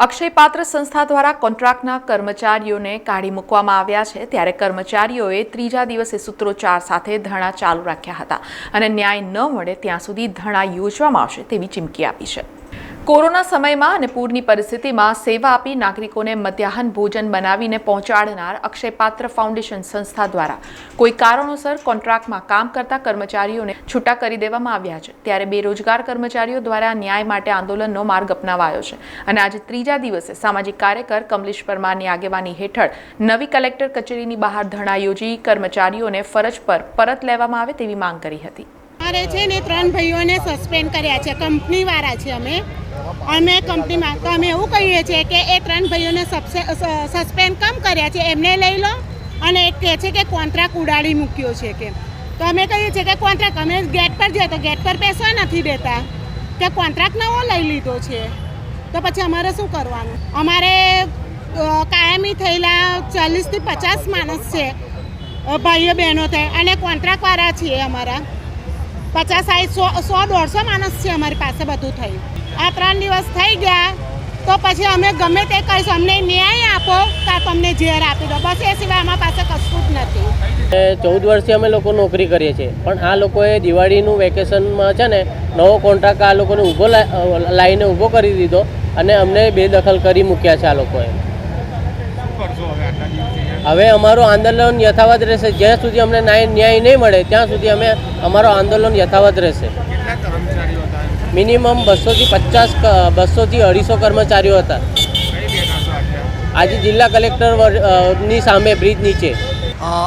અક્ષયપાત્ર સંસ્થા દ્વારા કોન્ટ્રાક્ટના કર્મચારીઓને કાઢી મૂકવામાં આવ્યા છે. ત્યારે કર્મચારીઓએ ત્રીજા દિવસે સૂત્રોચ્ચાર સાથે ધરણા ચાલુ રાખ્યા હતા અને ન્યાય ન મળે ત્યાં સુધી ધરણા યોજવામાં આવશે તેવી ચીમકી આપી છે. કોરોના સમયમાં અને પૂરની પરિસ્થિતિમાં સેવા આપી નાગરિકોને મધ્યાહન ભોજન બનાવીને પહોંચાડનાર અક્ષયપાત્ર ફાઉન્ડેશન સંસ્થા દ્વારા. કોઈ કારણોસર કોન્ટ્રાક્ટમાં કામ કરતા કર્મચારીઓને છૂટા કરી દેવામાં આવ્યા છે. ત્યારે બેરોજગાર કર્મચારીઓ દ્વારા ન્યાય માટે આંદોલનનો માર્ગ અપનાવાયો છે. અને આજે ત્રીજા દિવસે સામાજિક કાર્યકર કમલેશ પરમારની આગેવાની હેઠળ નવી કલેક્ટર કચેરીની બહાર ધરણા યોજી કર્મચારીઓને ફરજ પર પરત લેવામાં આવે તેવી માંગ કરી હતી. અમારે છે ને ત્રણ ભાઈઓને સસ્પેન્ડ કર્યા છે. કંપનીવાળા છે અમે. અમે કંપનીમાં તો અમે એવું કહીએ છીએ કે એ ત્રણ ભાઈઓને સસ્પેન્ડ કમ કર્યા છે, એમને લઈ લો અને એક કહે છે કે કોન્ટ્રાક્ટ ઉડાડી મૂક્યો છે કે. તો અમે કહીએ છીએ કે કોન્ટ્રાક્ટ અમે ગેટ પર જઈએ તો ગેટ પર બેસવા નથી દેતા કે કોન્ટ્રાક્ટ નવો લઈ લીધો છે. તો પછી અમારે શું કરવાનું? અમારે કાયમી થયેલા ચાલીસથી પચાસ માણસ છે ભાઈઓ બહેનો થાય અને કોન્ટ્રાક્ટવાળા છીએ અમારા. પચાસ સાઠ સો સો દોઢસો માણસ છે અમારી પાસે બધું થયું. આ ત્રણ દિવસ થઈ ગયા તો પછી અમે ગમે તે કહીશું અમને ન્યાય આપો કાં તો અમને ઝેર આપી દો. બસ એ સિવાય અમારા પાસે કશું જ નથી. ચૌદ વર્ષથી અમે લોકો નોકરી કરીએ છીએ પણ આ લોકોએ દિવાળીનું વેકેશનમાં છે ને નવો કોન્ટ્રાક્ટ આ લોકોને ઊભો લા- લાઈને ઊભો કરી દીધો અને અમને બેદખલ કરી મૂક્યા છે આ લોકોએ. હવે અમારું આંદોલન યથાવત રહેશે. જ્યાં સુધી અમને ન્યાય ન્યાય નહીં મળે ત્યાં સુધી અમે અમારું આંદોલન યથાવત રહેશે. મિનિમમ બસોથી પચાસ બસોથી અઢીસો કર્મચારીઓ હતા. આજે? જિલ્લા કલેક્ટરની સામે બ્રિજ નીચે.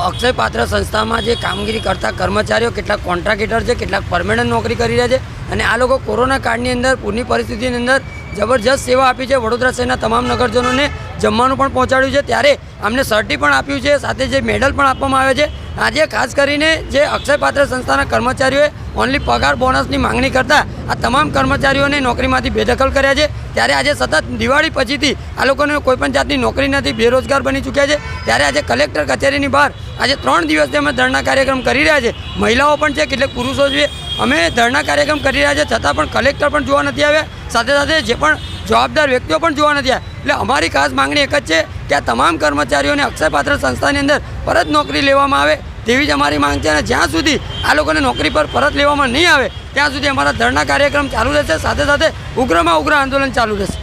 અક્ષય પાત્ર સંસ્થામાં જે કામગીરી કરતા કર્મચારીઓ કેટલાક કોન્ટ્રાક્ટર છે કેટલાક પરમેનન્ટ નોકરી કરી રહ્યા છે અને આ લોકો કોરોના કાળની અંદર, પૂરની પરિસ્થિતિની અંદર જબરજસ્ત સેવા આપી છે વડોદરા શહેરના તમામ નગરજનોને જમવાનું પણ પહોંચાડ્યું છે. ત્યારે અમને સર્ટી પણ આપ્યું છે, સાથે જે મેડલ પણ આપવામાં આવે છે. આજે ખાસ કરીને જે અક્ષયપાત્ર સંસ્થાના કર્મચારીઓએ ઓનલી પગાર, બોનસની માંગણી કરતા આ તમામ કર્મચારીઓને નોકરીમાંથી બેદખલ કર્યા છે. ત્યારે આજે સતત દિવાળી પછીથી આ લોકોને કોઈપણ જાતની નોકરી નથી, બેરોજગાર બની ચૂક્યા છે. ત્યારે આજે કલેક્ટર કચેરીની બહાર આજે ત્રણ દિવસથી અમે ધરણા કાર્યક્રમ કરી રહ્યા છે. મહિલાઓ પણ છે, કેટલાક પુરુષો છે અમે ધરણા કાર્યક્રમ કરી રહ્યા છે છતાં પણ કલેક્ટર પણ જોવા નથી આવ્યા. સાથે સાથે જે પણ જવાબદાર વ્યક્તિઓ પણ જોવા નથી આવ્યા. એટલે અમારી ખાસ માંગણી એક જ છે કે આ તમામ કર્મચારીઓને અક્ષયપાત્ર સંસ્થાની અંદર પરત નોકરી લેવામાં આવે તેવી જ અમારી માંગ છે અને જ્યાં સુધી આ લોકોને નોકરી પર પરત લેવામાં નહીં આવે, ત્યાં સુધી અમારા ધરણા કાર્યક્રમ ચાલુ રહેશે. સાથે સાથે ઉગ્રમાં ઉગ્ર આંદોલન ચાલુ રહેશે.